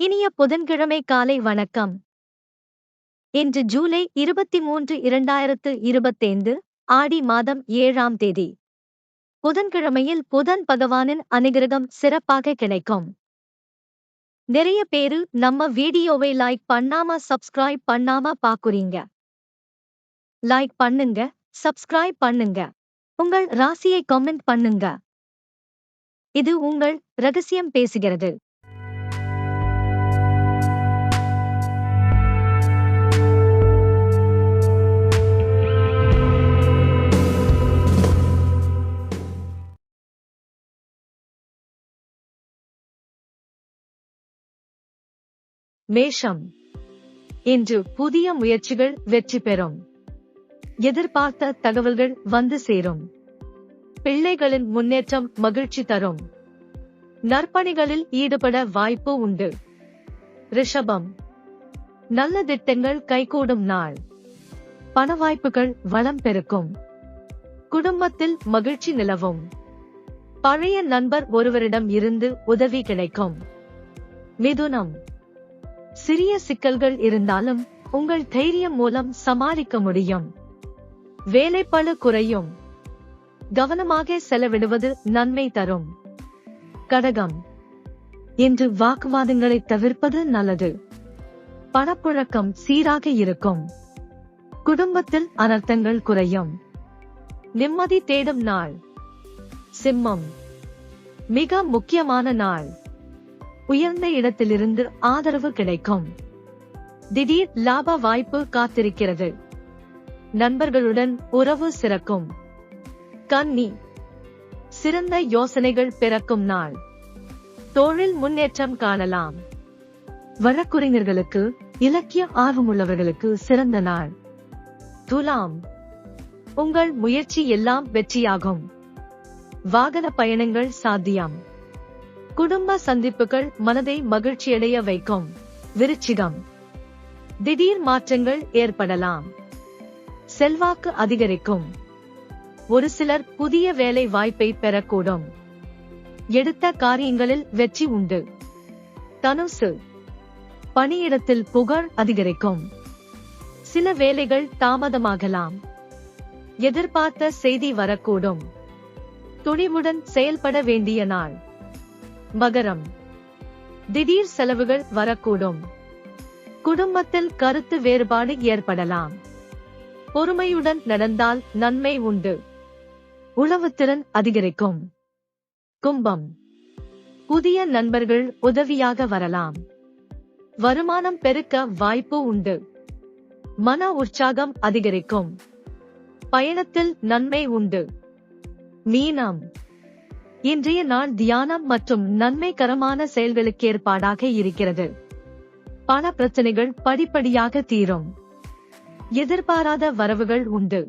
இனிய புதன்கிழமை காலை வணக்கம். இன்று ஜூலை இருபத்தி மூன்று இரண்டாயிரத்து இருபத்தைந்து ஆடி மாதம் ஏழாம் தேதி. புதன்கிழமையில் புதன் பகவானின் அனுகிரகம் சிறப்பாக கிடைக்கும். நிறைய பேரு நம்ம வீடியோவை லைக் பண்ணாம சப்ஸ்கிரைப் பண்ணாம பாக்குறீங்க. லைக் பண்ணுங்க சப்ஸ்கிரைப் பண்ணுங்க. உங்கள் ராசியை கமெண்ட் பண்ணுங்க. இது உங்கள் ரகசியம் பேசுகிறது. மேஷம். இன்று புதிய முயற்சிகள் வெற்றி பெறும். எதிர்பார்த்த தகவல்கள் வந்து சேரும். பிள்ளைகளின் முன்னேற்றம் மகிழ்ச்சி தரும். நற்பணிகளில் ஈடுபட வாய்ப்பு உண்டு. ரிஷபம். நல்ல திட்டங்கள் கைகூடும் நாள். பண வாய்ப்புகள் வளம் பெருக்கும். குடும்பத்தில் மகிழ்ச்சி நிலவும். பழைய நண்பர் ஒருவரிடம் இருந்து உதவி கிடைக்கும். மிதுனம். சிறிய சிக்கல்கள் இருந்தாலும் உங்கள் தைரியம் மூலம் சமாளிக்க முடியும். வேலைப்பளு குறையும். கவனமாக செலவிடுவது நன்மை தரும். கடகம். இன்று வாக்குவாதங்களை தவிர்ப்பது நல்லது. பணப்புழக்கம் சீராக இருக்கும். குடும்பத்தில் அனர்த்தங்கள் குறையும். நிம்மதி தேடும் நாள். சிம்மம். மிக முக்கியமான நாள். உயர்ந்த இடத்திலிருந்து ஆதரவு கிடைக்கும். திடீர் லாப வாய்ப்பு காத்திருக்கிறது. நண்பர்களுடன் உறவு சிறக்கும். கன்னி. சிறந்த யோசனைகள் பிறக்கும் நாள். தொழில் முன்னேற்றம் காணலாம். வழக்குரைஞர்களுக்கு இலக்கிய ஆர்வமுள்ளவர்களுக்கு சிறந்த நாள். துலாம். உங்கள் முயற்சி எல்லாம் வெற்றியாகும். வாகன பயணங்கள் சாத்தியம். குடும்ப சந்திப்புகள் மனதை மகிழ்ச்சியடைய வைக்கும். விருச்சிகம். திடீர் மாற்றங்கள் ஏற்படலாம். செல்வாக்கு அதிகரிக்கும். ஒரு சிலர் புதிய வேலை வாய்ப்பை பெறக்கூடும். எடுத்த காரியங்களில் வெற்றி உண்டு. தனுசு. பணியிடத்தில் புகழ் அதிகரிக்கும். சில வேலைகள் தாமதமாகலாம். எதிர்பார்த்த செய்தி வரக்கூடும். துணிவுடன் செயல்பட வேண்டிய நாள். மகரம். திடீர் செலவுகள் வரக்கூடும். குடும்பத்தில் கருத்து வேறுபாடு ஏற்படலாம். பொறுமையுடன் நடந்தால் நன்மை உண்டு. உளவுத்திறன் அதிகரிக்கும். கும்பம். புதிய நண்பர்கள் உதவியாக வரலாம். வருமானம் பெருக்க வாய்ப்பு உண்டு. மன உற்சாகம் அதிகரிக்கும். பயணத்தில் நன்மை உண்டு. மீனம். இன்றைய நாள் தியானம் மற்றும் நன்மைகரமான செயல்களுக்கு ஏற்பாடாக இருக்கிறது. பண பிரச்சனைகள் படிப்படியாக தீரும். எதிர்பாராத வரவுகள் உண்டு.